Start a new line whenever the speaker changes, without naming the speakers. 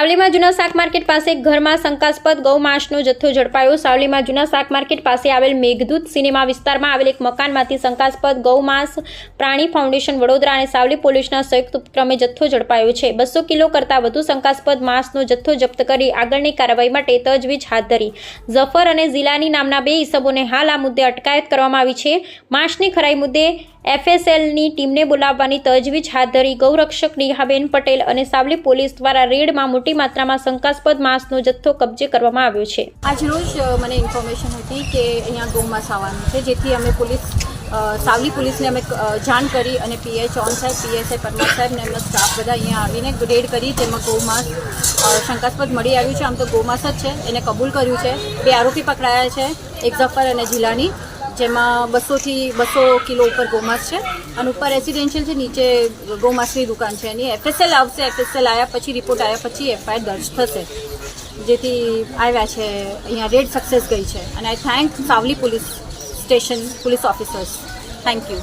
સાવલીમાં જૂના શાક માર્કેટ પાસે ઘરમાં શંકાસ્પદ ગૌમાંસનો જથ્થો ઝડપાયો. સાવલીમાં જૂના શાક માર્કેટ પાસે આવેલ મેઘદૂત સિનેમા વિસ્તારમાં આવેલ એક મકાનમાંથી શંકાસ્પદ ગૌમાંસ પ્રાણી ફાઉન્ડેશન વડોદરા અને સાવલી પોલીસના સંયુક્ત ઉપક્રમે જથ્થો ઝડપાયો છે. બસો કિલો કરતાં વધુ શંકાસ્પદ માંસનો જથ્થો જપ્ત કરી આગળની કાર્યવાહી માટે તજવીજ હાથ ધરી. ઝફર અને ઝિલાની નામના બે ઈસમોને હાલ આ મુદ્દે અટકાયત કરવામાં આવી છે. માંસની ખરાઈ મુદ્દે એફએસએલની ટીમને બોલાવવાની તજવીજ હાથ ધરી ગૌરક્ષક નેહાબેન પટેલ અને સાવલી પોલીસ દ્વારા રેડમાં મોટી માત્રામાં શંકાસ્પદ માંસનો જથ્થો કબજે કરવામાં આવ્યો છે.
આજ રોજ મને ઇન્ફોર્મેશન હતી કે અહીંયા ગૌમાંસ આવવાનું છે, જેથી અમે પોલીસ સાવલી પોલીસને અમે જાણ કરી અને પીએ ઓન સાહેબ, પીએસઆઈ પરમાર સાહેબ ને એમના સ્ટાફ બધા અહીંયા આવીને રેડ કરી તેમાં ગૌમાંસ શંકાસ્પદ મળી આવ્યું છે. આમ તો ગૌમાંસ જ છે, એને કબૂલ કર્યું છે. બે આરોપી પકડાયા છે, એક ઝફર અને જિલ્લાની જેમાં બસોથી બસો કિલો ઉપર ગોમાસ છે અને ઉપર રેસિડેન્શિયલ છે, નીચે ગોમાસની દુકાન છે. એની એફએસએલ આવશે એફએસએલ આવ્યા પછી રિપોર્ટ આવ્યા પછી એફઆઈઆર દર્જ થશે. જેથી આવ્યા છે, અહીંયા રેડ સક્સેસ ગઈ છે. અને I thank Savli police station police officers thank you